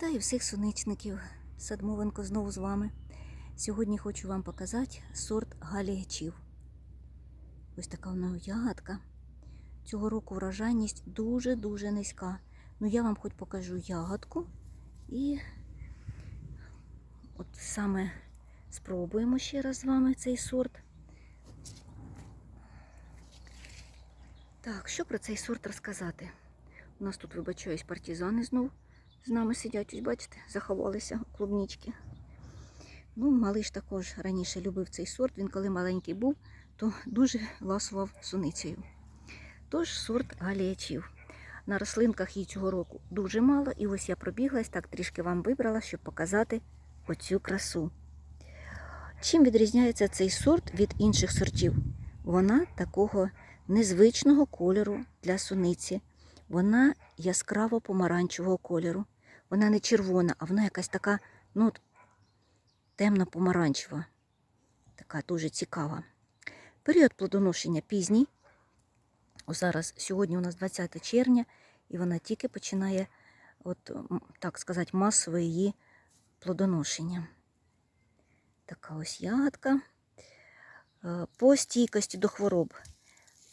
Вітаю всіх соничників. Садмовенко знову з вами. Сьогодні хочу вам показати сорт галіячів. Ось така вона ягодка. Цього року врожайність дуже-дуже низька. Ну я вам хоч покажу ягодку і от саме спробуємо ще раз з вами цей сорт. Так, що про цей сорт розказати? У нас тут, вибачаюсь, партизани знов з нами сидять, ось бачите, заховалися клубнічки. Ну, малиш також раніше любив цей сорт. Він коли маленький був, то дуже ласував суницею. Тож сорт галіячів. На рослинках її цього року дуже мало, і ось я пробіглась, так трішки вам вибрала, щоб показати оцю красу. Чим відрізняється цей сорт від інших сортів? Вона такого незвичного кольору для суниці. Вона яскраво помаранчевого кольору. Вона не червона, а вона якась така, ну, темно-помаранчева. Така дуже цікава. Період плодоношення пізній. О, зараз сьогодні у нас 20 червня, і вона тільки починає, от, так сказати, масове її плодоношення. Така ось ягодка. Е, По стійкості до хвороб,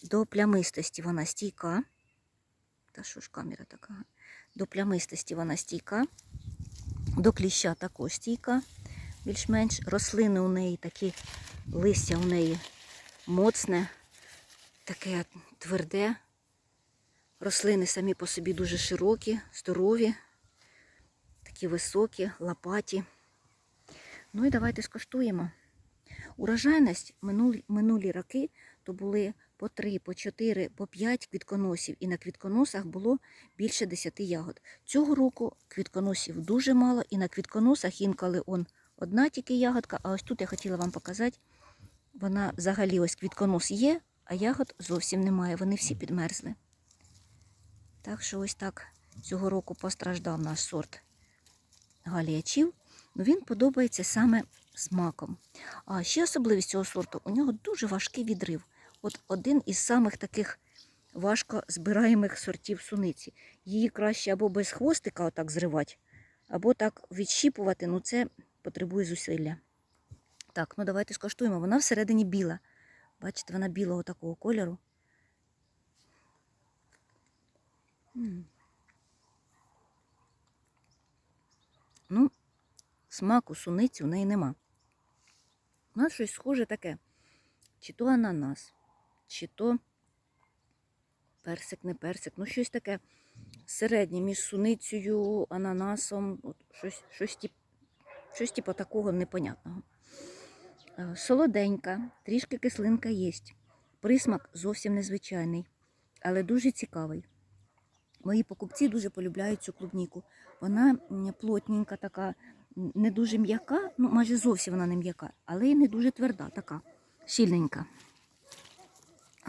до плямистості вона стійка. Та що ж камера така? До плямистості вона стійка, до кліща також стійка, більш-менш. Рослини у неї такі, листя у неї моцне, таке тверде. Рослини самі по собі дуже широкі, здорові, такі високі, лопаті. Ну і давайте скоштуємо. Урожайність минулі, минулі роки то були по 3, по 4, по 5 квітконосів, і на квітконосах було більше 10 ягод. Цього року квітконосів дуже мало, і на квітконосах інколи он одна тільки ягодка, а ось тут я хотіла вам показати, вона взагалі ось квітконос є, а ягод зовсім немає, вони всі підмерзли. Так що ось так цього року постраждав наш сорт галіячів. Ну, він подобається саме смаком. А ще особливість цього сорту, у нього дуже важкий відрив. От один із самих таких важко збираємих сортів суниці. Її краще або без хвостика отак зривати, або так відщіпувати, ну це потребує зусилля. Так, ну давайте скоштуємо. Вона всередині біла. Бачите, вона білого такого кольору. Ну, смаку суниці у неї нема. У нас щось схоже таке. Чи то ананас, чи то персик, не персик. Ну, щось таке середнє між суницею, ананасом, от щось, щось, тип, щось типу такого непонятного. Е, Солоденька, трішки кислинка є. Присмак зовсім незвичайний, але дуже цікавий. Мої покупці дуже полюбляють цю клубніку. Вона плотненька така, не дуже м'яка, ну майже зовсім вона не м'яка, але й не дуже тверда, така, щільненька.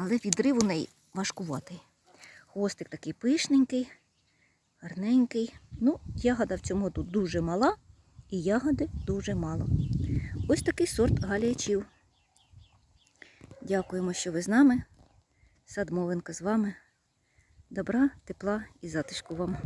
Але відрив у неї важкуватий. Хвостик такий пишненький, гарненький. Ну, ягода в цьому тут дуже мала, і ягоди дуже мало. Ось такий сорт галіячів. Дякуємо, що ви з нами. Садмовенко з вами. Добра, тепла і затишку вам.